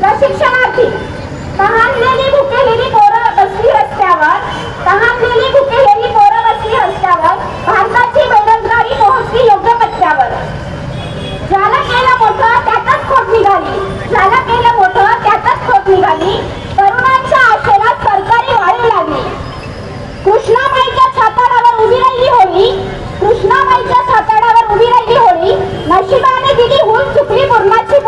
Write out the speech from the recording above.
प्रशिक्षणार्थी तहानलेली भुकेलेली पोरं बसली रस्त्यावर तहानलेली भुकेलेली पोरं बसली रस्त्यावर भारताची बेरोजगारी पोहोचली योग्य पत्त्यावर ज्याला केलं मोठं त्यातच खोट निघाली. ज्याला केलं मोठं त्यातच खोट निघाली. तरुणांच्या आशेला सरकारी वाळू लागली. कृष्णाबाईच्या छाताडावर उभी राहिली होळी. कृष्णाबाईच्या छाताडावर उभी राहिली होळी. नशिबाने दिली होऊन चुकली पूर्णाची